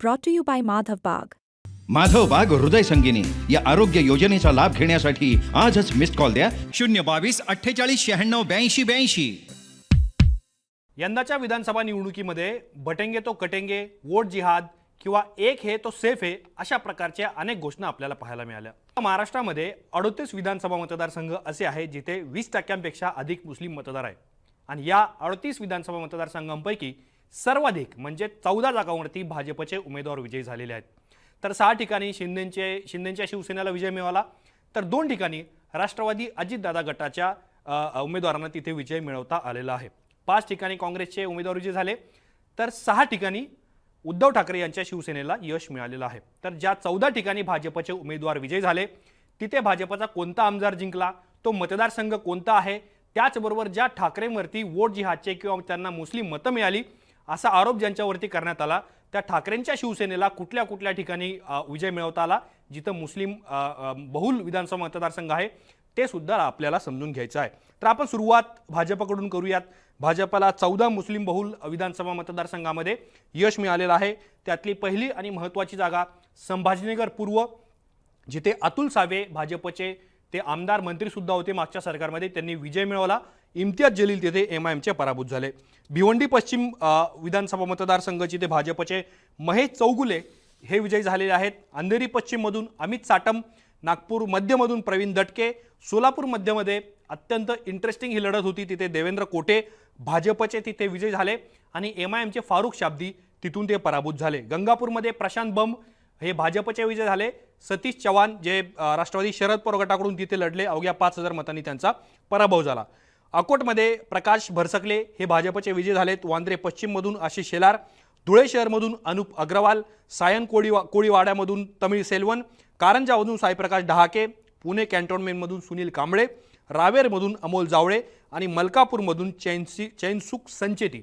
brought to you by Madhav Bagh. Madhav बाग हृदय संगिनी या आरोग्य योजनेचा लाभ घेण्यासाठी आजच मिस्ड कॉल द्या. शून्य बावीस अठ्ठेचाळीस शहाण्णव ब्याऐंशी ब्याऐंशी. यंदाच्या विधानसभा निवडणुकीमध्ये बटेंगे तो कटेंगे वोट जिहाद किंवा एक हे तो सेफ आहे अशा प्रकारच्या अनेक घोषणा आपल्याला पाहायला मिळाल्या. महाराष्ट्रामध्ये अडोतीस विधानसभा मतदारसंघ असे आहेत जिथे वीस टक्क्यांपेक्षा अधिक मुस्लिम मतदार आहेत. आणि या अडतीस विधानसभा मतदारसंघांपैकी सर्वाधिक म्हणजे चौदा जागांवरती भाजपचे उमेदवार विजयी झालेले आहेत. तर सहा ठिकाणी शिंदेचे शिंदेच्या शिवसेनेला विजय मिळाला. तर दोन ठिकाणी राष्ट्रवादी अजितदादा गटाच्या उमेदवारांना तिथे विजय मिळवता आलेला आहे. पाच ठिकाणी काँग्रेसचे उमेदवार विजय झाले. तर सहा ठिकाणी उद्धव ठाकरे यांच्या शिवसेनेला यश मिळालेलं आहे. तर ज्या चौदा ठिकाणी भाजपचे उमेदवार विजय झाले तिथे भाजपचा कोणता आमदार जिंकला तो मतदारसंघ कोणता आहे त्याचबरोबर ज्या ठाकरेंवरती वोट जिहादचे किंवा त्यांना मुस्लिम मतं मिळाली असा आरोप ज्यांच्यावरती करण्यात आला त्या ठाकरेंच्या शिवसेनेला कुठल्या कुठल्या ठिकाणी विजय मिळवता आला जिथं मुस्लिम बहुल विधानसभा मतदारसंघ आहे ते सुद्धा आपल्याला समजून घ्यायचं आहे. तर आपण सुरुवात भाजपकडून करूयात. भाजपला चौदा मुस्लिम बहुल विधानसभा मतदारसंघामध्ये यश मिळालेलं आहे. त्यातली पहिली आणि महत्त्वाची जागा संभाजीनगर पूर्व जिथे अतुल सावे भाजपचे ते आमदार मंत्रीसुद्धा होते मागच्या सरकारमध्ये त्यांनी विजय मिळवला. इम्तियाज जलील तिथे एम आय एमचे पराभूत झाले. भिवंडी पश्चिम विधानसभा मतदारसंघ जिथे भाजपचे महेश चौगुले हे विजयी झालेले आहेत. अंधेरी पश्चिममधून अमित साटम नागपूर मध्यमधून प्रवीण दटके सोलापूर मध्यमध्ये अत्यंत इंटरेस्टिंग ही लढत होती. तिथे देवेंद्र कोटे भाजपचे तिथे विजय झाले आणि एम आय एमचे फारुख शाब्दी तिथून ते पराभूत झाले. गंगापूरमध्ये प्रशांत बंब हे भाजपचे विजय झाले. सतीश चव्हाण जे राष्ट्रवादी शरद पवार गटाकडून तिथे लढले. अवघ्या पाच हजार मतांनी त्यांचा पराभव झाला. अकोटमध्ये प्रकाश भरसकले. हे भाजपचे विजय झालेत. वांद्रे पश्चिममधून आशिष शेलार धुळे शहरमधून अनुप अग्रवाल सायन कोळी कोळीवाड्यामधून तमिळ सेल्वन कारंजामधून साईप्रकाश डहाके पुणे कॅन्टोन्मेंटमधून सुनील कांबळे रावेरमधून अमोल जावळे आणि मलकापूरमधून चैनसी चैनसुख संचेती.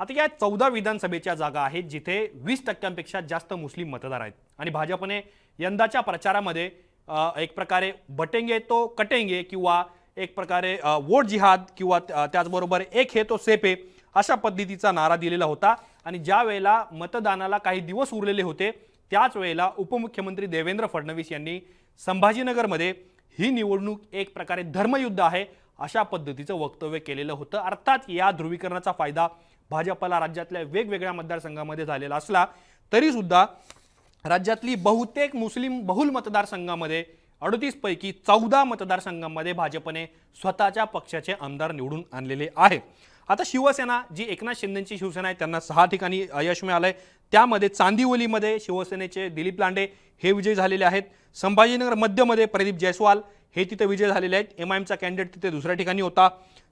आता या चौदा विधानसभेच्या जागा आहेत जिथे वीस टक्क्यांपेक्षा जास्त मुस्लिम मतदार आहेत. आणि भाजपने यंदाच्या प्रचारामध्ये एक प्रकारे बटेंगे तो कटेंगे किंवा एक प्रकारे वोट जिहाद किंवा त्याचबरोबर एक हे तो सेपे अशा पद्धतीचा नारा दिलेला होता. आणि ज्या वेळेला मतदानाला काही दिवस उरलेले होते त्याच वेळेला उपमुख्यमंत्री देवेंद्र फडणवीस यांनी संभाजीनगरमध्ये ही निवडणूक एक प्रकारे धर्मयुद्ध आहे अशा पद्धतीचं वक्तव्य केलेलं होतं. अर्थात या ध्रुवीकरणाचा फायदा भाजपला राज्यातल्या वेगवेगळ्या मतदारसंघामध्ये झालेला असला तरीसुद्धा राज्यातली बहुतेक मुस्लिम बहुल मतदारसंघामध्ये अडतीसपैकी चौदा मतदारसंघांमध्ये भाजपने स्वतःच्या पक्षाचे आमदार निवडून आणलेले आहे. आता शिवसेना जी एकनाथ शिंदेची शिवसेना आहे त्यांना सहा ठिकाणी यश मिळालं आहे त्यामध्ये चांदिवलीमध्ये शिवसेनेचे दिलीप लांडे हे विजयी झालेले आहेत. संभाजीनगर मध्यमध्ये प्रदीप जयस्वाल हे तिथे विजय झालेले आहेत. एम आय एमचा कॅन्डिडेट तिथे दुसऱ्या ठिकाणी होता.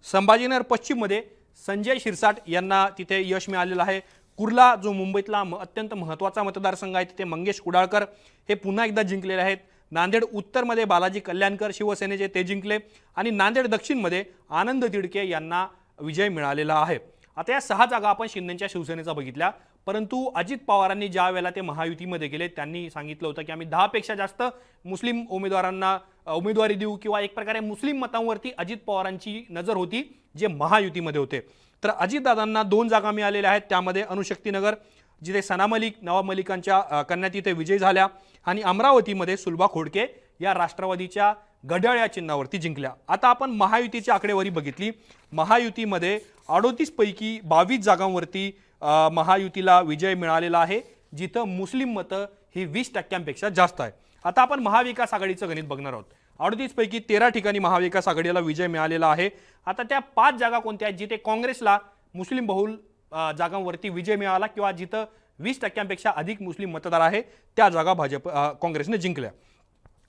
संभाजीनगर पश्चिममध्ये संजय शिरसाट यांना तिथे यश मिळालेलं आहे. कुर्ला जो मुंबईतला अत्यंत महत्त्वाचा मतदारसंघ आहे तिथे मंगेश कुडाळकर हे पुन्हा एकदा जिंकलेले आहेत. नांदेड उत्तरमध्ये बालाजी कल्याणकर शिवसेनेचे ते जिंकले आणि नांदेड दक्षिणमध्ये आनंद तिडके यांना विजय मिळालेला आहे. आता या सहा जागा आपण शिंदेच्या शिवसेनेचा बघितल्या. परंतु अजित पवारांनी ज्या वेळेला ते महायुतीमध्ये गेले त्यांनी सांगितलं होतं की आम्ही दहापेक्षा जास्त मुस्लिम उमेदवारांना उमेदवारी देऊ किंवा एक प्रकारे मुस्लिम मतांवरती अजित पवारांची नजर होती जे महायुतीमध्ये होते. तर अजितदादांना दोन जागा मिळालेल्या आहेत त्यामध्ये अणुशक्तीनगर जिथे सना मलिक नवाब मलिकांच्या कन्या तिथे विजयी झाल्या आणि अमरावतीमध्ये सुलभा खोडके या राष्ट्रवादीच्या घड्याळ या चिन्हावरती जिंकल्या. आता आपण महायुतीची आकडेवारी बघितली. महायुतीमध्ये अडोतीसपैकी बावीस जागांवरती महायुतीला विजय मिळालेला आहे जिथं मुस्लिम मतं ही वीस टक्क्यांपेक्षा जास्त आहे. आता आपण महाविकास आघाडीचं गणित बघणार आहोत. अडतीसपैकी तेरा ठिकाणी महाविकास आघाडीला विजय मिळालेला आहे. आता त्या पाच जागा कोणत्या आहेत जिथे काँग्रेसला मुस्लिम बहुल जागांवरती विजय मिळाला किंवा जिथं वीस टक्क्यांपेक्षा अधिक मुस्लिम मतदार आहे त्या जागा भाजप काँग्रेसने जिंकल्या.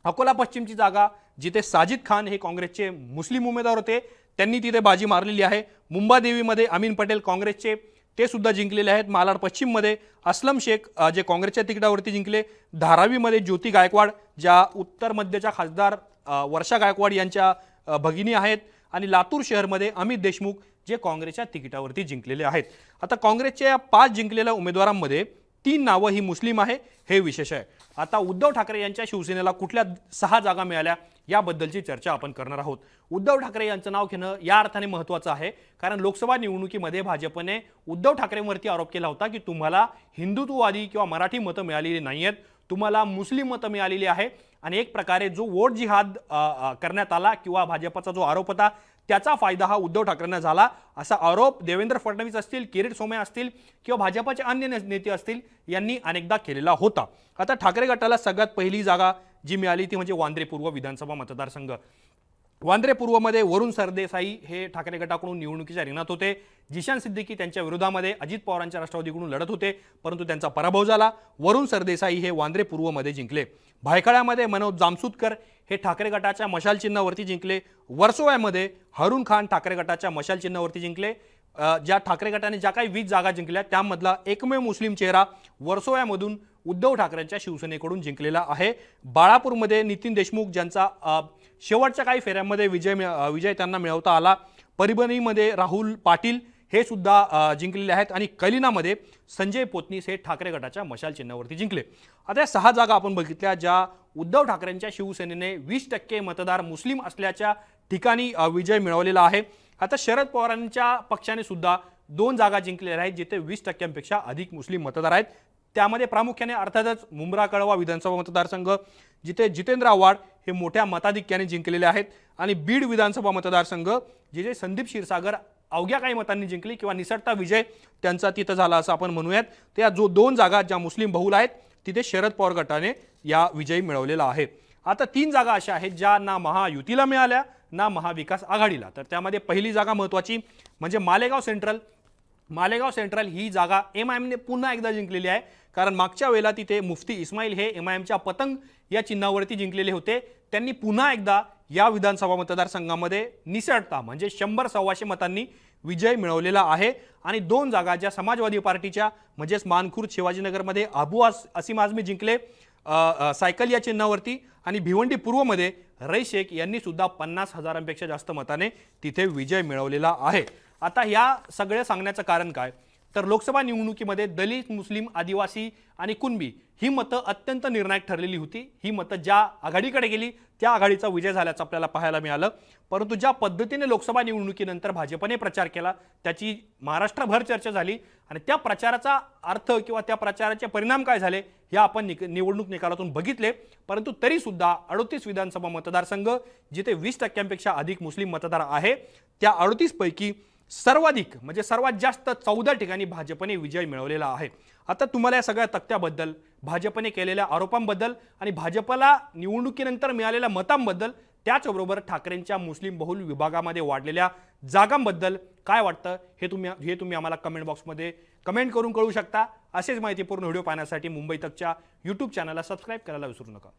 अकोला पश्चिमची जागा जिथे साजिद खान हे काँग्रेसचे मुस्लिम उमेदवार होते त्यांनी तिथे बाजी मारलेली आहे. मुंबादेवीमध्ये अमीन पटेल काँग्रेसचे ते सुद्धा जिंकलेले आहेत. मालाड पश्चिममध्ये असलम शेख जे काँग्रेसच्या तिकिटावरती जिंकले. धारावीमध्ये ज्योती गायकवाड ज्या उत्तर मध्यच्या खासदार वर्षा गायकवाड यांच्या भगिनी आहेत. आणि लातूर शहरमध्ये अमित देशमुख जे काँग्रेसच्या तिकिटावरती जिंकलेले आहेत. आता काँग्रेसच्या या पाच जिंकलेल्या उमेदवारांमध्ये तीन नावं ही मुस्लिम आहे हे विशेष आहे. आता उद्धव ठाकरे यांच्या शिवसेनेला कुठल्या सहा जागा मिळाल्या याबद्दलची चर्चा आपण करणार आहोत. उद्धव ठाकरे यांचं नाव घेणं या अर्थाने महत्त्वाचं आहे कारण लोकसभा निवडणुकीमध्ये भाजपने उद्धव ठाकरेंवरती आरोप केला होता की तुम्हाला हिंदुत्ववादी किंवा मराठी मतं मिळालेली नाही आहेत तुम्हाला मुस्लिम मतं मिळालेली आहे आणि एक प्रकारे जो वोट जिहाद करण्यात आला किंवा भाजपचा जो आरोप होता त्याचा फायदा हा उद्धव ठाकरेंना झाला. असा आरोप देवेंद्र फडणवीस असतील किरीट सोमय असतील किंवा भाजपाचे अन्य ने- नेते असतील यांनी अनेकदा केलेला होता. आता ठाकरे गटाला सगळ्यात पहिली जागा जी मिळाली ती म्हणजे वांद्रे पूर्व विधानसभा मतदारसंघ. वांद्रे पूर्वमध्ये वरुण सरदेसाई हे ठाकरे गटाकडून निवडणुकीच्या रिंगणात होते. जिशान सिद्दीकी त्यांच्या विरोधामध्ये अजित पवारांच्या राष्ट्रवादीकडून लढत होते परंतु त्यांचा पराभव झाला. वरुण सरदेसाई हे वांद्रे पूर्वमध्ये जिंकले. भायखळ्यामध्ये मनोज जामसुदकर हे ठाकरे गटाच्या मशाल चिन्हावरती जिंकले. वर्सोव्यामध्ये हरुण खान ठाकरे गटाच्या मशाल चिन्हावरती जिंकले. ज्या ठाकरे गटाने ज्या काही वीस जागा जिंकल्या त्यामधला एकमेव मुस्लिम चेहरा वर्सोव्यामधून उद्धव ठाकरेंच्या शिवसेनेकडून जिंकलेला आहे. बाळापूरमध्ये नितीन देशमुख ज्यांचा शेवटच्या काही फेऱ्यांमध्ये विजय मिळ- विजय त्यांना मिळवता आला. परभणीमध्ये राहुल पाटील हे सुद्धा जिंकलेले आहेत आणि कलिनामध्ये संजय पोतनीस हे ठाकरे गटाच्या मशाल चिन्हावरती जिंकले. आता या सहा जागा आपण बघितल्या ज्या उद्धव ठाकरेंच्या शिवसेनेने वीस टक्के मतदार मुस्लिम असल्याच्या ठिकाणी विजय मिळवलेला आहे. आता शरद पवारांच्या पक्षाने सुद्धा दोन जागा जिंकलेल्या आहेत जिथे वीस टक्क्यांपेक्षा अधिक मुस्लिम मतदार आहेत. त्यामध्ये प्रामुख्याने अर्थातच मुंब्रा कळवा विधानसभा मतदारसंघ जिथे जितेंद्र आव्हाड हे मोठ्या मताधिक्याने जिंकलेले आहेत. आणि बीड विधानसभा मतदारसंघ जिथे संदीप क्षीरसागर अवघ्या काही मतांनी जिंकली किंवा निसटता विजय त्यांचा तिथं झाला असं आपण म्हणूयात. त्या जो दोन जागा ज्या मुस्लिम बहुल आहेत तिथे शरद पवार गटाने या विजयी मिळवलेला आहे. आता तीन जागा अशा आहेत ज्या ना महायुतीला मिळाल्या. ना महाविकास आघाडीला. तर त्यामध्ये पहिली जागा महत्त्वाची म्हणजे मालेगाव सेंट्रल. मालेगाव सेंट्रल ही जागा एम आय एमने पुन्हा एकदा जिंकलेली आहे. कारण मागच्या वेळेला तिथे मुफ्ती इस्माईल हे एम आय एमच्या पतंग या चिन्हावरती जिंकलेले होते. त्यांनी पुन्हा एकदा या विधानसभा मतदारसंघामध्ये निसटता म्हणजे शंभर सव्वाशे मतांनी विजय मिळवलेला आहे. आणि दोन जागा ज्या समाजवादी पार्टीच्या म्हणजेच मानखुर्द शिवाजीनगरमध्ये अबू अस असीम आझमी जिंकले. सायकल या चिन्हावरती आणि भिवंडी पूर्वमध्ये रई शेख यांनी सुद्धा पन्नास हजारांपेक्षा जास्त मताने तिथे विजय मिळवलेला आहे. आता ह्या सगळ्या सांगण्याचं कारण काय? तर लोकसभा निवडणुकीमध्ये दलित मुस्लिम आदिवासी आणि कुणबी ही मतं अत्यंत निर्णायक ठरलेली होती. ही मतं ज्या आघाडीकडे गेली त्या आघाडीचा विजय झाल्याचं आपल्याला पाहायला मिळालं. परंतु ज्या पद्धतीने लोकसभा निवडणुकीनंतर भाजपने प्रचार केला त्याची महाराष्ट्रभर चर्चा झाली आणि त्या प्रचाराचा अर्थ किंवा त्या प्रचाराचे परिणाम काय झाले हे आपण निक निवडणूक निकालातून बघितले. परंतु तरीसुद्धा अडोतीस विधानसभा मतदारसंघ जिथे वीस टक्क्यांपेक्षा अधिक मुस्लिम मतदार आहे त्या अडतीसपैकी पैकी सर्वाधिक म्हणजे सर्वात जास्त चौदा ठिकाणी भाजपने विजय मिळवलेला आहे. आता तुम्हाला या सगळ्या तक्त्याबद्दल भाजपने केलेल्या आरोपांबद्दल आणि भाजपला निवडणुकीनंतर मिळालेल्या मतांबद्दल त्याचबरोबर ठाकरेंच्या मुस्लिम बहुल विभागामध्ये वाढलेल्या जागांबद्दल काय वाटतं हे तुम्ही हे तुम्ही आम्हाला कमेंट बॉक्समध्ये कमेंट करून कळू शकता. असेच माहितीपूर्ण व्हिडिओ पाहण्यासाठी मुंबई तकच्या यूट्यूब चॅनलला सबस्क्राईब करायला विसरू नका.